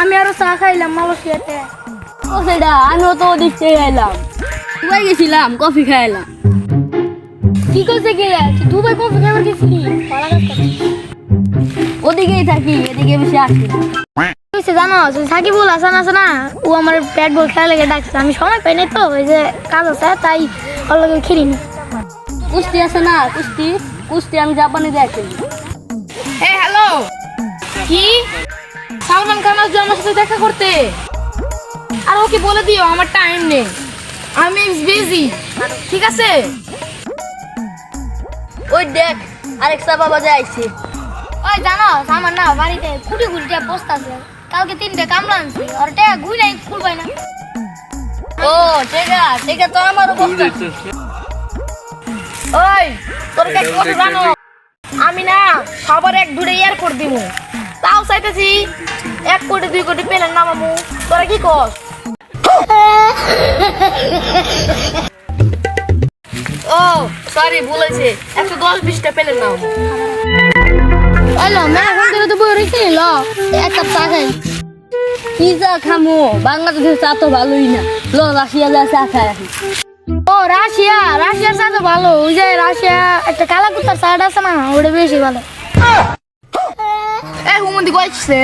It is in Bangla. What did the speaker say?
আমি আরও চা খাইলাম মালয়েশিয়াতে ও সেটা আমিও তো ওদিক থেকে এলাম। দুবাই গেছিলাম কফি খাইলাম। কি করছে কে? দুবাই কফি খাবার গেছিলি ওদিকেই থাকি এদিকে বেশি আসি হয়েছে জানো সাকিবুল হাসান আছে না ও আমার ব্যাট বল খেলা লেগে ডাকছে। আমি সময় পাই নাই তো ওই যে কাজ আছে তাই ওর লগে খেলিনি। কুস্তি আছে না কুস্তি কুস্তি আমি জাপানে দেখি এ হ্যালো কি? সালমান খান আসবে আমার সাথে দেখা করতে। আর ওকে বলে দিও আমার টাইম নেই। আমি বিজি ঠিক আছে? ওই দেখ আরেকটা বাবা যে আইছে। ওই জানো আমার না বাড়িতে কুড়ি কুড়িটা পোস্ট আছে কালকে তিনটে কামলা আনছি আর টাকা ঘুরে নাই খুলবাই না। ও ঠিক আছে ঠিক আছে তো আমার ওই তোর কাছে কত জানো। আমি না সবার এক দূরে এয়ারপোর্ট দিব তাও চাইতেছি এক কোটি, দুই কোটি পেলেন না মামু। তোরা কি কর ও সরি বলেছে একশো দশ, বিশটা পেলেন না করে তো বই রেখে ল এক চা খাই। কি চা খামো? বাংলাদেশের চা তো ভালোই না। লো রাশিয়া চা ও রাশিয়া, রাশিয়ার চা তো ভালো। ওই যে রাশিয়া, একটা কালা কুত্তার চাটা আছে না, ওটা বেশি ভালো। এ হুমন্দি কয়েছে